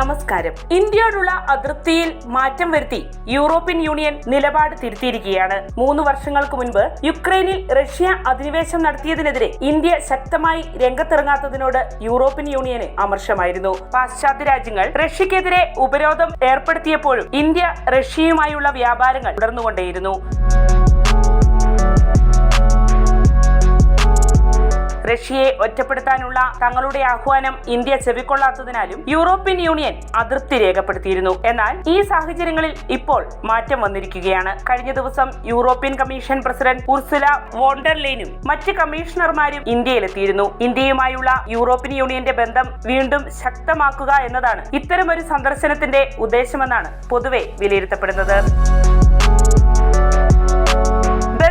നമസ്കാരം. ഇന്ത്യയോടുള്ള അതിർത്തിയിൽ മാറ്റം വരുത്തി യൂറോപ്യൻ യൂണിയൻ നിലപാട് തിരുത്തിയിരിക്കുകയാണ്. മൂന്ന് വർഷങ്ങൾക്ക് മുൻപ് യുക്രൈനിൽ റഷ്യ അധിനിവേശം നടത്തിയതിനെതിരെ ഇന്ത്യ ശക്തമായി രംഗത്തിറങ്ങാത്തതിനോട് യൂറോപ്യൻ യൂണിയന് അമർഷമായിരുന്നു. പാശ്ചാത്യ രാജ്യങ്ങൾ റഷ്യക്കെതിരെ ഉപരോധം ഏർപ്പെടുത്തിയപ്പോഴും ഇന്ത്യ റഷ്യയുമായുള്ള വ്യാപാരങ്ങൾ തുടർന്നുകൊണ്ടേയിരുന്നു. റഷ്യയെ ഒറ്റപ്പെടുത്താനുള്ള തങ്ങളുടെ ആഹ്വാനം ഇന്ത്യ ചെവിക്കൊള്ളാത്തതിനാലും യൂറോപ്യൻ യൂണിയൻ അതൃപ്തി രേഖപ്പെടുത്തിയിരുന്നു. എന്നാൽ ഈ സാഹചര്യങ്ങളിൽ ഇപ്പോൾ മാറ്റം വന്നിരിക്കുകയാണ്. കഴിഞ്ഞ ദിവസം യൂറോപ്യൻ കമ്മീഷൻ പ്രസിഡന്റ് ഉർസുല വോണ്ടർലൈനും മറ്റ് കമ്മീഷണർമാരും ഇന്ത്യയിലെത്തിയിരുന്നു. ഇന്ത്യയുമായുള്ള യൂറോപ്യൻ യൂണിയന്റെ ബന്ധം വീണ്ടും ശക്തമാക്കുക എന്നതാണ് ഇത്തരമൊരു സന്ദർശനത്തിന്റെ ഉദ്ദേശമെന്നാണ് പൊതുവെ വിലയിരുത്തപ്പെടുന്നത്.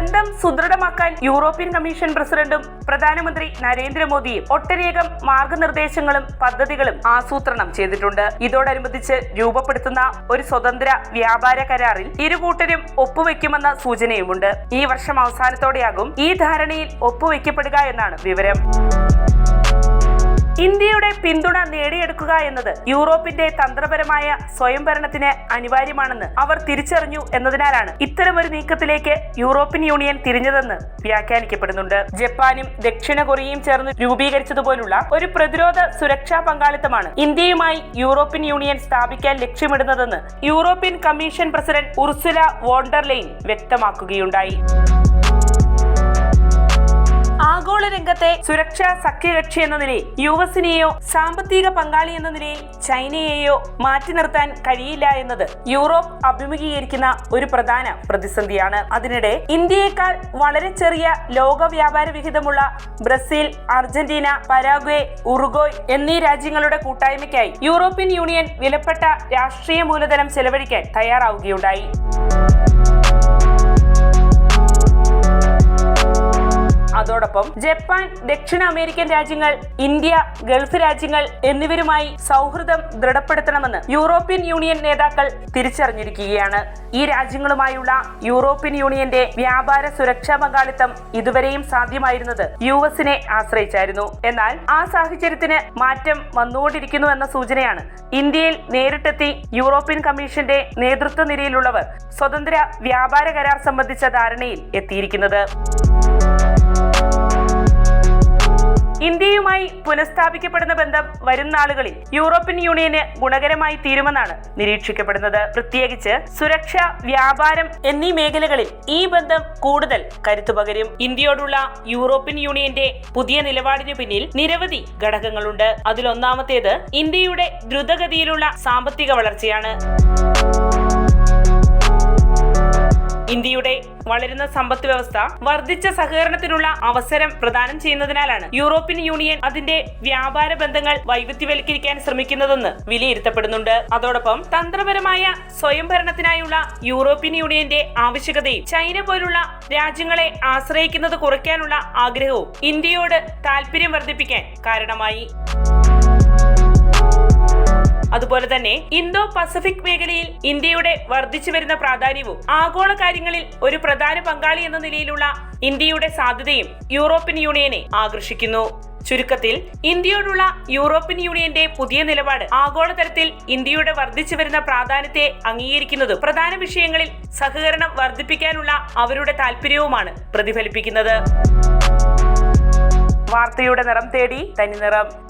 ബന്ധം സുദൃഢമാക്കാൻ യൂറോപ്യൻ കമ്മീഷൻ പ്രസിഡന്റും പ്രധാനമന്ത്രി നരേന്ദ്രമോദിയും ഒട്ടനേകം മാർഗനിർദ്ദേശങ്ങളും പദ്ധതികളും ആസൂത്രണം ചെയ്തിട്ടുണ്ട്. ഇതോടനുബന്ധിച്ച് രൂപപ്പെടുത്തുന്ന ഒരു സ്വതന്ത്ര വ്യാപാര കരാറിൽ ഇരുകൂട്ടരും ഒപ്പുവെക്കുമെന്ന സൂചനയുമുണ്ട്. ഈ വർഷം അവസാനത്തോടെയാകും ഈ ധാരണയിൽ ഒപ്പുവെക്കപ്പെടുക എന്നാണ് വിവരം. ഇന്ത്യയുടെ പിന്തുണ നേടിയെടുക്കുക എന്നത് യൂറോപ്പിന്റെ തന്ത്രപരമായ സ്വയംഭരണത്തിന് അനിവാര്യമാണെന്ന് അവർ തിരിച്ചറിഞ്ഞു എന്നതിനാലാണ് ഇത്തരമൊരു നീക്കത്തിലേക്ക് യൂറോപ്യൻ യൂണിയൻ തിരിഞ്ഞതെന്ന് വ്യാഖ്യാനിക്കപ്പെടുന്നുണ്ട്. ജപ്പാനും ദക്ഷിണ കൊറിയയും ചേർന്ന് രൂപീകരിച്ചതുപോലുള്ള ഒരു പ്രതിരോധ സുരക്ഷാ പങ്കാളിത്തമാണ് ഇന്ത്യയുമായി യൂറോപ്യൻ യൂണിയൻ സ്ഥാപിക്കാൻ ലക്ഷ്യമിടുന്നതെന്ന് European commission president Ursula von der Leyen വ്യക്തമാക്കുകയുണ്ടായി. ആഗോള രംഗത്തെ സുരക്ഷാ സഖ്യകക്ഷി എന്ന നിലയിൽ യു എസിനെയോ സാമ്പത്തിക പങ്കാളി എന്ന നിലയിൽ ചൈനയെയോ മാറ്റി നിർത്താൻ കഴിയില്ല എന്നത് യൂറോപ്പ് അഭിമുഖീകരിക്കുന്ന ഒരു പ്രധാന പ്രതിസന്ധിയാണ്. അതിനിടെ ഇന്ത്യയേക്കാൾ വളരെ ചെറിയ ലോക വ്യാപാര വിഹിതമുള്ള ബ്രസീൽ അർജന്റീന പരാഗ്വേ ഉറുഗോയ് എന്നീ രാജ്യങ്ങളുടെ കൂട്ടായ്മയ്ക്കായി യൂറോപ്യൻ യൂണിയൻ വിലപ്പെട്ട രാഷ്ട്രീയ മൂലധനം ചെലവഴിക്കാൻ തയ്യാറാവുകയുണ്ടായി. ജപ്പാൻ ദക്ഷിണ അമേരിക്കൻ രാജ്യങ്ങൾ ഇന്ത്യ ഗൾഫ് രാജ്യങ്ങൾ എന്നിവരുമായി സൗഹൃദം ദൃഢപ്പെടുത്തണമെന്ന് യൂറോപ്യൻ യൂണിയൻ നേതാക്കൾ തിരിച്ചറിഞ്ഞിരിക്കുകയാണ്. ഈ രാജ്യങ്ങളുമായുള്ള യൂറോപ്യൻ യൂണിയന്റെ വ്യാപാര സുരക്ഷാ പങ്കാളിത്തം ഇതുവരെയും സാധ്യമായിരുന്നത് യു എസിനെ ആശ്രയിച്ചായിരുന്നു. എന്നാൽ ആ സാഹചര്യത്തിന് മാറ്റം വന്നുകൊണ്ടിരിക്കുന്നു എന്ന സൂചനയാണ് ഇന്ത്യയിൽ നേരിട്ടെത്തി യൂറോപ്യൻ കമ്മീഷന്റെ നേതൃത്വ നിരയിലുള്ളവർ സ്വതന്ത്ര വ്യാപാര കരാർ സംബന്ധിച്ച ധാരണയിൽ എത്തിയിരിക്കുന്നത്. ഇന്ത്യയുമായി പുനഃസ്ഥാപിക്കപ്പെടുന്ന ബന്ധം വരും നാളുകളിൽ യൂറോപ്യൻ യൂണിയന് ഗുണകരമായി തീരുമെന്നാണ് നിരീക്ഷിക്കപ്പെടുന്നത്. പ്രത്യേകിച്ച് സുരക്ഷ വ്യാപാരം എന്നീ മേഖലകളിൽ ഈ ബന്ധം കൂടുതൽ കരുത്തു പകരും. ഇന്ത്യയോടുള്ള യൂറോപ്യൻ യൂണിയന്റെ പുതിയ നിലപാടിന് പിന്നിൽ നിരവധി ഘടകങ്ങളുണ്ട്. അതിലൊന്നാമത്തേത് ഇന്ത്യയുടെ ദ്രുതഗതിയിലുള്ള സാമ്പത്തിക വളർച്ചയാണ്. ഇന്ത്യയുടെ വളരുന്ന സമ്പദ് വ്യവസ്ഥ വർദ്ധിച്ച സഹകരണത്തിനുള്ള അവസരം പ്രദാനം ചെയ്യുന്നതിനാലാണ് യൂറോപ്യൻ യൂണിയൻ അതിന്റെ വ്യാപാര ബന്ധങ്ങൾ വൈവിധ്യവൽക്കരിക്കാൻ ശ്രമിക്കുന്നതെന്ന് വിലയിരുത്തപ്പെടുന്നുണ്ട്. അതോടൊപ്പം തന്ത്രപരമായ സ്വയംഭരണത്തിനായുള്ള യൂറോപ്യൻ യൂണിയന്റെ ആവശ്യകതയും ചൈന പോലുള്ള രാജ്യങ്ങളെ ആശ്രയിക്കുന്നത് കുറയ്ക്കാനുള്ള ആഗ്രഹവും ഇന്ത്യയോട് താല്പര്യം വർദ്ധിപ്പിക്കാൻ കാരണമായി. അതുപോലെ തന്നെ ഇന്തോ പസഫിക് മേഖലയിൽ ഇന്ത്യയുടെ വർദ്ധിച്ചു വരുന്ന പ്രാധാന്യവും ആഗോള കാര്യങ്ങളിൽ ഒരു പ്രധാന പങ്കാളി എന്ന നിലയിലുള്ള ഇന്ത്യയുടെ സാധ്യതയും യൂറോപ്യൻ യൂണിയനെ ആകർഷിക്കുന്നു. ചുരുക്കത്തിൽ ഇന്ത്യയോടുള്ള യൂറോപ്യൻ യൂണിയന്റെ പുതിയ നിലപാട് ആഗോളതലത്തിൽ ഇന്ത്യയുടെ വർദ്ധിച്ചു വരുന്ന പ്രാധാന്യത്തെ അംഗീകരിക്കുന്നതും പ്രധാന വിഷയങ്ങളിൽ സഹകരണം വർദ്ധിപ്പിക്കാനുള്ള അവരുടെ താല്പര്യവുമാണ് പ്രതിഫലിപ്പിക്കുന്നത്. വാർത്തയുടെ നിറം തേടി തനി നിറം